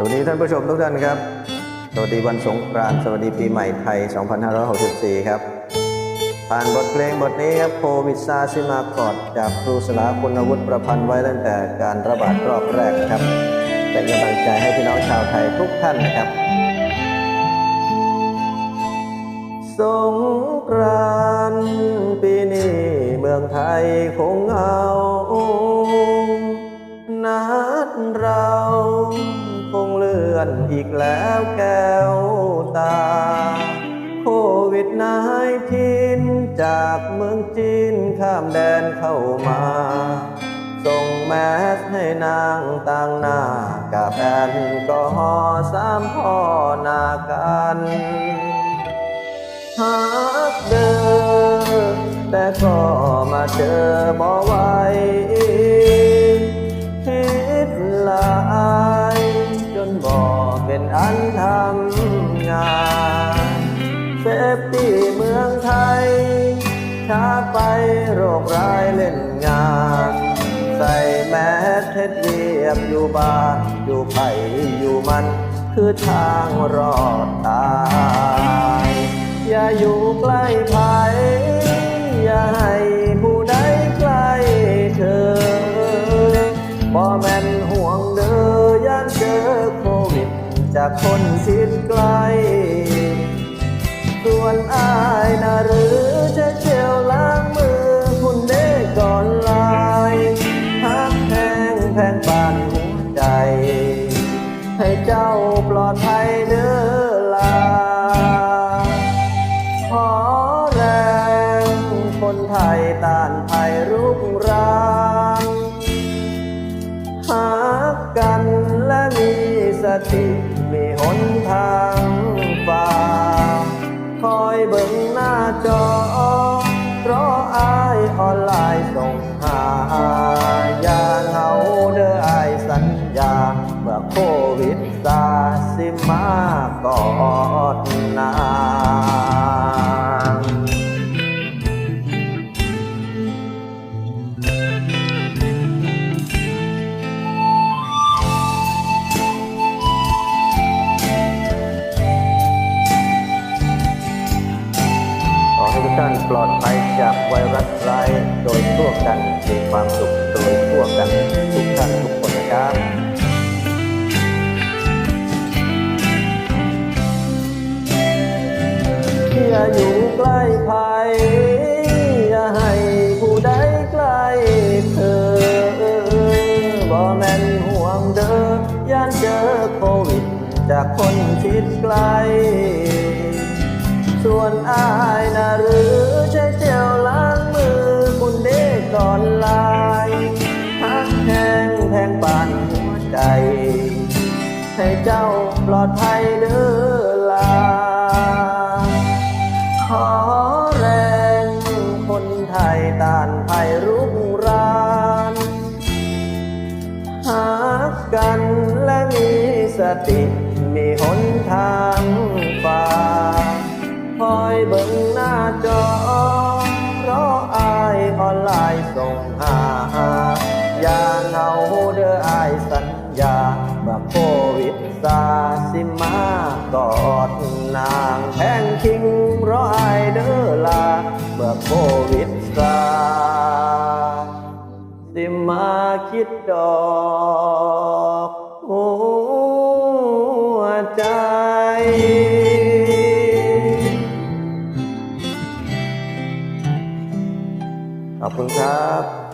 สวัสดีท่านผู้ชมทุกท่านครับ สวัสดีวันสงกรานต์สวัสดีปีใหม่ไทย 2564 ครับ ผ่านบทเพลงบทนี้ครับโควิดซาซิมากอดจากครูสลาคุณวุฒิประพันธ์ไว้ตั้งแต่การระบาดรอบแรกครับ เป็นกำลังใจให้พี่น้องชาวไทยทุกท่านนะครับ สงกรานต์ปีนี้เมืองไทยคงเงา อนอีกแล้วแก้วตา โควิดนายทินจากเมืองจีนข้ามแดนเข้ามา ส่งแมสให้นางต่างหน้า กับแอนก็ฮอสามพ่อนากันหากเดินแต่ก็มาเจอบ่ไห อันทำงานเซฟตี้เมืองไทย ช้าไปโรคร้ายเล่นงาน ใส่แมสเท็ดเวียบอยู่บ้านอยู่ไผ่อยู่มัน คือทางรอดตาย อย่าอยู่ใกล้ไผ่อย่าให้ จากคนชิดไกล ส่วนอายนะหรือจะเจลล้างมือคุณเด้ก่อนลายฮักแพงแพงปานหัวใจ ให้เจ้าปลอดภัยเด้อลา ขอแรงคนไทยต้านภัยรุกร สติมีหนทางฝ่า คอยเบิ่งหน้าจอ เพราะอายออนไลน์ส่งหาอย่าเหงาเด้ออายสัญญา เมื่อโควิดซาสิมาก่อนนา ทุกท่านปลอดภัยจากไวรัสร้ายโดยทั่วกันมีความสุขโดยทั่วกันทุกท่านทุกคนนะครับอย่าอยู่ใกล้ภัยอย่าให้ผู้ใดใกล้เธอบ่แม่นห่วงเด้อย่านเจอโควิดจากคนชิดไกล ส่วนอายนะหรือใช้เจลล้างมือคุณเด้ก่อนลายฮักแห้งแทงปานหัวใจ ให้เจ้าปลอดภัยเด้อลา ขอแรงคนไทยต้านภัยรุกรานหากันและมีสติมีห บิ่งหน้าจอ เพราะอายออนไลน์ส่งหาอย่าเหงาเด้ออายสัญญาเมื่อโควิดซาสิมากอดนางแพงคิงเพราะอายเด้อลาเมื่อโควิดซาสิมาคิดดอกหัวใจ คุณครับ